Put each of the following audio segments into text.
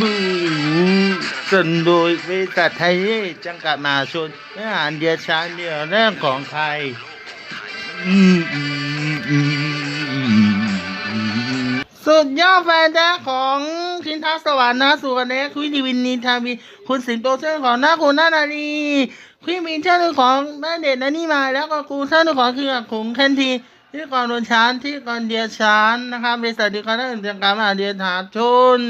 บูสนโดยบริษัทไทยจังกัดมาชนอาหารเดียชาเดียแรกของไทยสุดยอดแฟนแท้ของชินทัศสวรรค์นะสุวรรณเอกคุยดีวินนีทาวีคุณสิงโตเช่นของหน้าคุณหน้านาลีคุยมีเช่นของแม่เด็ดนันนี่มาแล้วก็กูเช่นของคือของแคนที ที่ก่อนโดนชานที่ก่อนเดียชานนะครับบริษัทที่ก่อนได้จังการมหาเดียถาชน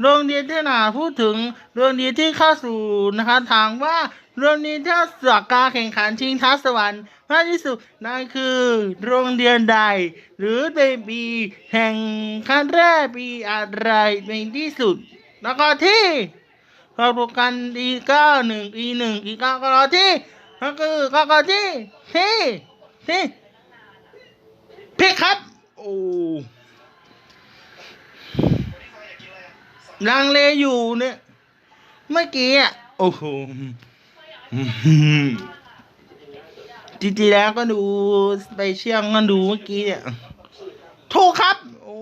โรงเรียนที่หนาพูดถึงโรงเรียนที่เข้าสู่นะคะถามว่าโรงเรียนที่สักการแข่งขันชิงท้าสวรรค์มากที่สุดนั่นคือโรงเรียนใด หรือในปีแห่งขั้นแรกปีอะไรเป็นที่สุด แล้วก็ที่เราดูกันอีเก้าหนึ่งอีหนึ่งอีเก้าก็รอที่ก็คือก็ก็ที่ที่ที่ พี่ครับ โอ้ลังเลอยู่เนี่ย เมื่อกี้อะ โอ้โหจริงๆแล้วก็ดูไปเชียงก็ดูเมื่อกี้เนี่ยถูกครับ โอ้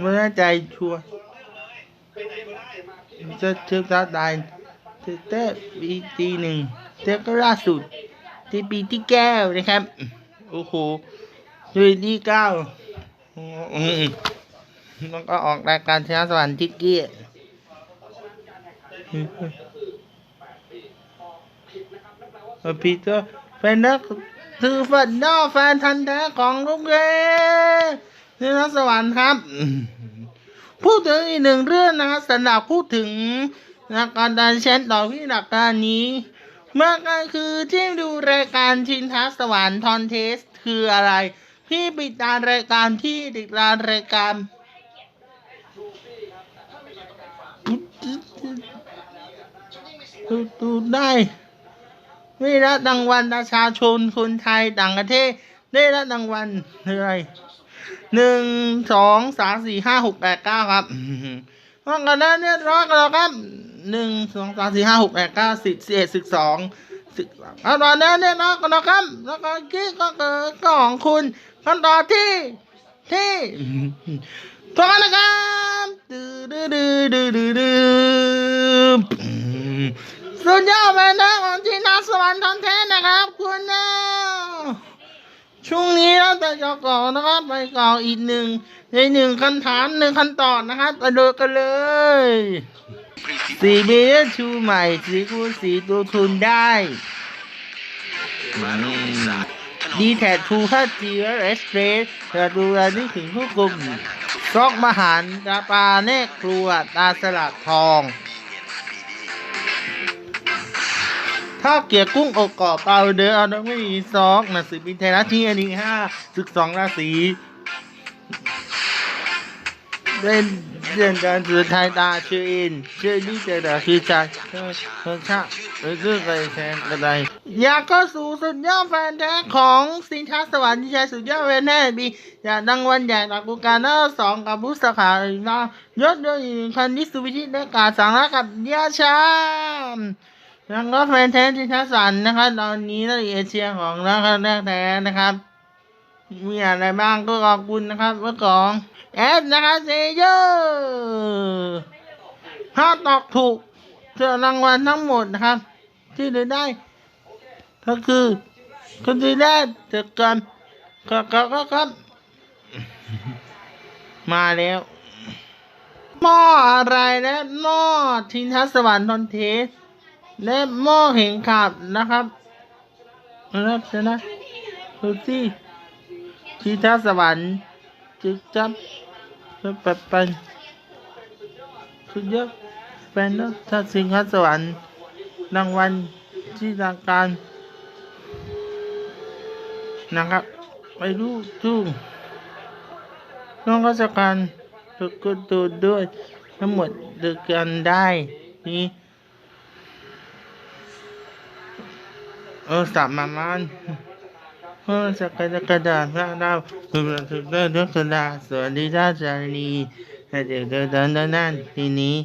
ไม่แน่ใจชัวร์จะเชื่อมได้ เต้ปีทีหนึ่งเต้ก็ล่าสุดที่ปีที่แก้วนะครับ โอ้โหดูที่เก้าแล้วก็ออกรายการชนะสวรรค์ที่เกียร์พีเตอร์เป็นนักคือฝันนอกแฟนทันแท้ของลูกเอ๋ชนะสวรรค์ครับ พูดถึงอีกหนึ่งเรื่องนะครับสำหรับพูดถึง นักการดันเชนต่อพี่หลักการนี้ เมื่อก็คือที่ดูรายการชิงท้าสวรรค์ทอนเทสคืออะไร พี่ปิดตารายการที่ติดตามรายการดูดูได้ไม่รับรางวัลประชาชนคนไทยต่างประเทศ ได้รับรางวัลอะไรหนึ่งสองสามสี่ห้าหกแปดเก้าครับ ห้องกันนั้นเนี่ยร้อยกันแล้วครับหนึ่งสองสามสี่ห้าหกแปดเก้าสิบสิบเอ็ดสิบสองสิบเอาตอนนั้เนี่ยนะกันนะครับ แล้วก็กี้ก็เกิดของคุณขั้นตอนที่ที่พร้อมนะครับดื้อดื้อดื้อดื้อดื้อดื้อสุดยอดเลยนะของที่นักสวรรค์ทอนเท ช่วงนี้เราจะจะก่อนนะครับไปก่อนอีกหนึ่งในหนึ่งคำถามหนึ่งคำตอบนะครับไปดูกันเลยสีเบลชูใหม่สีคูณสีตัวทุนได้ ดีแท็ทูค่าจีเอสเปรสจะดูแลนึกถึงผู้กลุ่มซอกมหารตาปลาเนกครัวตาสลัดทอง ถ้าเกียกุ้งอกกรอบเปล่าเดินเอาต้องไม่มีซอกหนังสือพิมพ์ไทยรัฐที่อันนี้ห้าศึกสองราศีเล่นเรื่องการสื่อไทยตาชื่ออินชื่อนี่เจอดาชื่อใจเชื่อเชื่อชาหรือคือใครแทนกระไดอยากก็สู่สุดยอดแฟนแท้ของสินค้าสวรรค์ที่ใช้สุดยอดแฟนแท้บีอยากดังวันใหญ่หลักกุการหน้าสองกับผู้สาขาอีกนะยศยศอีกคันนิสุวิชิตและกาสังรักกับยาชาม แล้วก็แฟนแท้ที่ทัสันนะครับตอนนี้ในเอเชียของนักแรกแท้นะครับ มีอะไรบ้างก็ขอบคุณนะครับเมื่อก่อนแอดนะครับเซเยอร์ถ้าตอบถูกจอรางวัลทั้งหมดนะครับ ที่ได้ได้ ก็คือคนที่ได้จอกันก็ก็ก็ครับมาแล้วหม้ออะไรและหม้อทินทัศสวรรค์ทนเทส และหม้อเห็งขาบนะครับนะครับชนะดูสิทีทัศสวรรค์จึกจับปัดปันสุดยอดแฟนนะถ้าสิงห์สวรรค์รางวัลที่ทางการนะครับ ไปดูจุ้งน้องราชการทุกคนตัวด้วย ทั้งหมดเดือกันได้นี่ เออสามมามันเพื่อสกัดกระดาษพระดาวคือเราถึงได้ด้วยกระดาษสวัสดีท่านจารีให้เด็กเดินเดินด้านนั้นทีนี้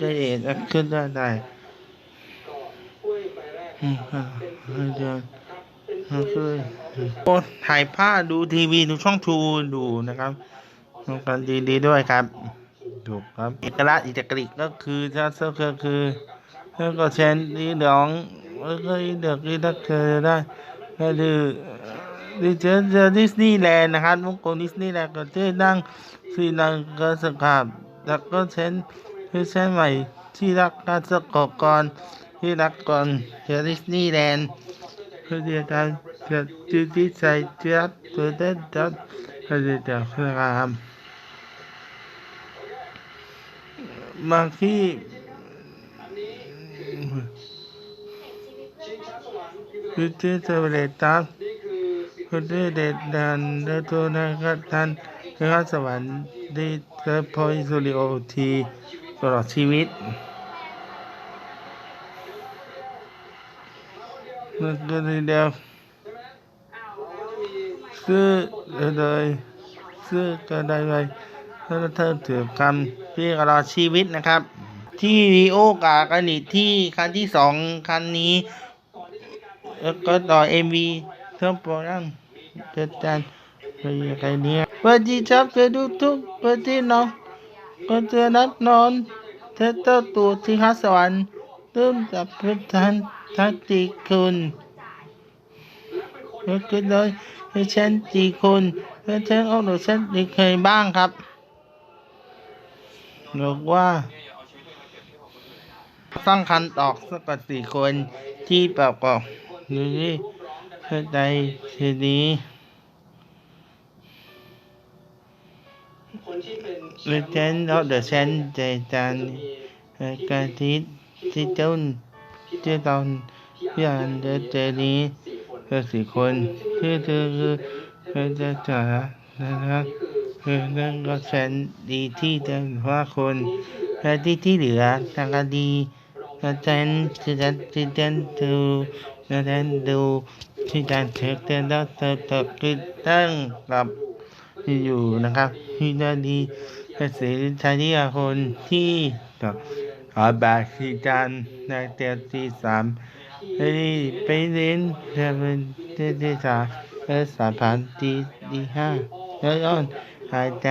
ก็เด็กขึ้นได้ได้อืมอ่าเดือนเราเคยโอ้ถ่ายภาพดูทีวีดูช่องทูดูนะครับทำกันดีๆด้วยครับถูกครับเอกลักษณ์อิตาลีก็คือถ้าเซอร์ก็คือแล้วก็เชนดีดอง แล้วก็อีเด็กอีดักเธอได้ก็คือดิเจอเจอดิสนีย์แลนด์นะครับวงกลมดิสนีย์แลนด์ก็จะนั่งสีนังก็สกับแล้วก็เช่นคือเชนใหม่ที่รักการสกอบก่อนที่รักก่อนเจอดิสนีย์แลนด์คือเดียวกันจะจุดที่ใส่เจ้าตัวเด็ดจัดก็จะเจอครับบางที่ คือที่เทวเลตัสคือที่เด็ดดันและตัวนั้นก็ท่านคือสวรรค์ที่เทพอยสุริโอทีตลอดชีวิตนั่นก็เลยเดียวซื้อเลยซื้อก็ได้ไปแล้วเธอถือคำพี่รอดชีวิตนะครับ ที่วีโอกากันอีกที่คันที่สองคันนี้ แล้วก็ต่อเอ็มวีเท่าโปรดังเกิดการไปยังไงเนี่ยวันที่ชอบเธอดูทุกวันที่น้อนก็เธอนัดนอนเธอเต้าตัวที่ฮัสวรรค์ตื่นจับพื้นทันทักตีคุณก็คือโดยให้ฉันตีคุณแล้วฉันเอาหนูฉันตีเคยบ้างครับบอกว่าตั้งคันตอกสักสี่คนที่ประกอบ อยู่ที่เข้าใจทีนี้เลเจนด์ออฟเดอะเซนใจจันกาทิศที่ต้นที่ตอนพี่อันเดเจนี้ก็สี่คนคือเธอคือเธอจะจ๋านะครับคือเรื่องก็แสนดีที่เดินว่าคนและที่ที่เหลือทางคดีก็แสนที่จะที่เดินดูและเดินดูที่จะเช็คเดินแล้วเติมเติมคือตั้งกับที่อยู่นะครับ ที่ได้ดีและเสียใจที่คนที่กับอาบาสิจันในเตียที่สามไปไปเรียนเรียนที่ที่สามและสามพันที่ที่ห้าแล้วก็หายใจ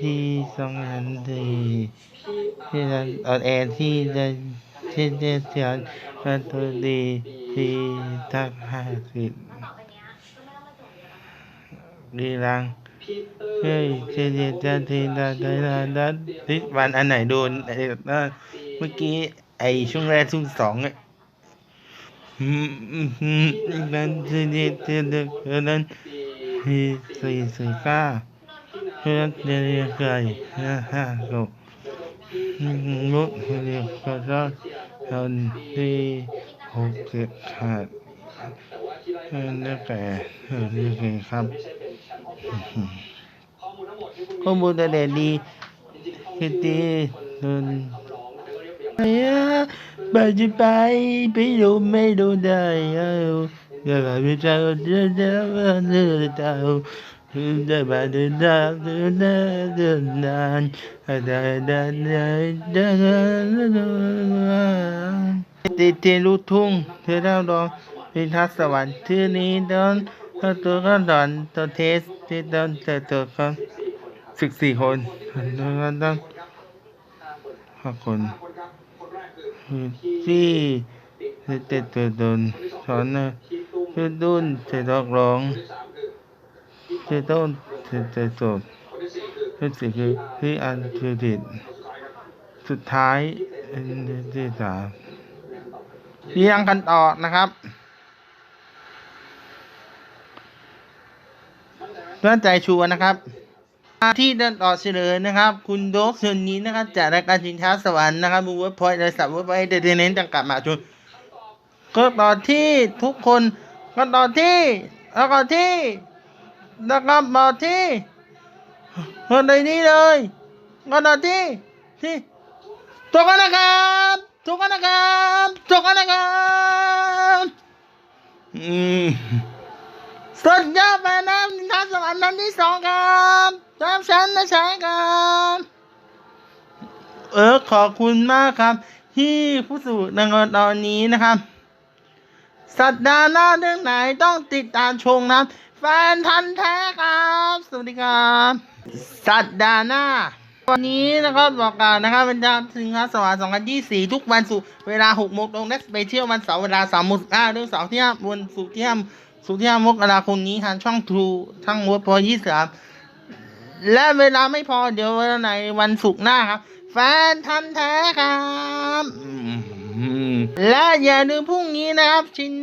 ที่สองอันที่ที่นั่นออนแอร์ที่จะที่จะเสียงมันตัวดี ที่ทักห้าสิบดีรังเฮ้ยเจเจจะทีด้ได้ได้ได้ที่วันอันไหนโดนไอ้นั่นเมื่อกี้ไอ้ช่วงแรกช่วงสองอะอืมอืมอืมนั่นเจเจเจเจนั้นที่สี่สี่เก้าเพื่อนเรียนไก่ห้าห้าหกมุดเรียนก็จะทนที่ หกสิบขาดเพื่อนได้แก่เรียนครับ ข้อมูลแต่เด็ดดีคือดีทนไปอะไปจะไปไปดูไม่ดูได้เออ Giờ là biết sao chứ chứ như tao Giờ bà đi ra đi ra đi ra Đây đây đây đây ตีเตียน ลูกทุ่งเธอดาดองพิทักษ์สวรรค์ชื่อนี้ดอนตัวก็ดอนตัวเทสที่ดอนแต่ตัวก็สิบสี่คนแล้วก็ต้องห้าคนที่เต็ดตัวโดนสอนนะคือดุนเจะดอกร้องเจะต้นเจะจะจบคือสิ่คือที่อันคือผิดสุดท้ายอันที่สาม เรียงกันต่อนะครับเพื่อนใจชัวนะครับที่เดินต่อเฉลยนะครับ คุณโดกเชิญนี้นะครับจากรายการชิงช้าสวรรค์นะครับมูเวิร์ดพอยต์ในสับเวิร์ดพอยต์เดเทเน้นจังกลับมาชุนก็ต่อที่ทุกคนก็ต่อที่ แล้วก็ที่แล้วก็ต่อที่คนในนี้เลยก็ต่อที่ที่ถูกกันนะครับ ถูกกันนะครับถูกกันนะครับอืมสุดยอดไปนะนิทานสวรรค์นั้นที่สองครับตามฉันนะใช่ครับเออขอบคุณมากครับ ที่ผู้สูงในตอนนี้นะครับ สัปดาห์หน้าเรื่องไหนต้องติดตามชมนะแฟนทันแท้ครับ สวัสดีครับ สัปดาห์หน้า วันนี้นะครับบอกกล่าวนะครับเป็นทางสิงหาสวรรค์2024ทุกวันศุกร์เวลา6โมงตรงและไปเที่ยววันเสาร์เวลา3โมง15เรื่องเสาร์ที่5วันศุกร์ที่5ศุกร์ที่5มกราคมนี้ทางช่องทรูทั้งวัดพอ23และเวลาไม่พอเดี๋ยววันไหนวันศุกร์หน้าครับ แฟนทำแท้ครับ และอย่าลืมพรุ่งนี้นะครับ ชิน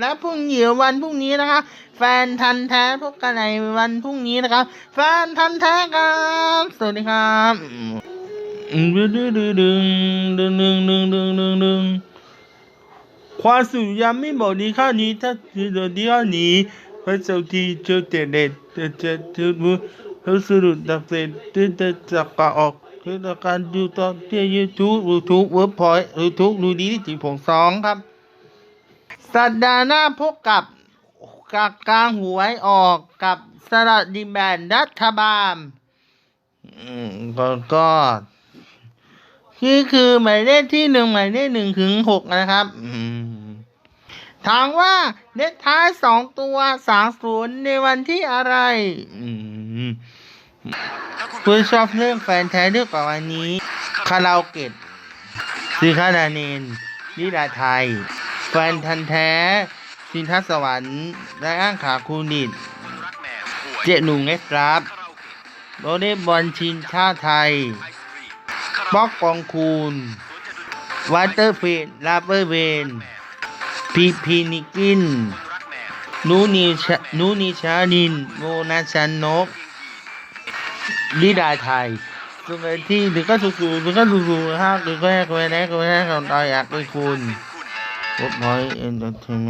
และพรุ่งนี้วันพรุ่งนี้นะครับแฟนทันแท้พบกันในวันพรุ่งนี้นะครับ แฟนทันแท้ครับ สวัสดีครับดึงดึงดึงดึงดึงดึงดึงดึงดึงดึงความสุขยังไม่หมดนี้ข้านี้ถ้าคือเดี๋ยวนี้ข้านี้พระเจ้าที่เจอเด็ดเด็ดเจอเจอเจอมือเขาสรุดับเสร็จที่จะจับกะออก คือการดูตอนที่ยูทูบยูทูบเวิร์กพอยต์ยูทูบดูดีที่จีผงสองครับ สัปดาห์หน้าพบกับกากกลางหวยออกกับสลัดดินแบนรัฐบาลอืมก็ก็คือคือหมายเลขที่หนึ่งหมายเลขหนึ่งถึงหกนะครับถามว่าเลขท้ายสองตัวสามศูนย์ในวันที่อะไร อืม คุณชอบเรื่องแฟนแท้เรื่องกว่าวันนี้คาราโอเกะซีคาดาเนนนิราไทย แฟนทันแท้สินทัศสวรรค์และอ้างขาคูนิดเจหนุ่งเอสครับโรเดบอลชินชาไทยป๊อกกองคูนวัตเตอร์เฟดลาเปอร์เวนพีพีนิกิน นูนิชานูนิชานินโมนาชันนก đi đài thầy tôi về thi thì có thuộc dù thì có thuộc dù ha tôi có quen đấy quen đấy còn đòi ạ tôi khôn một nói em đã thương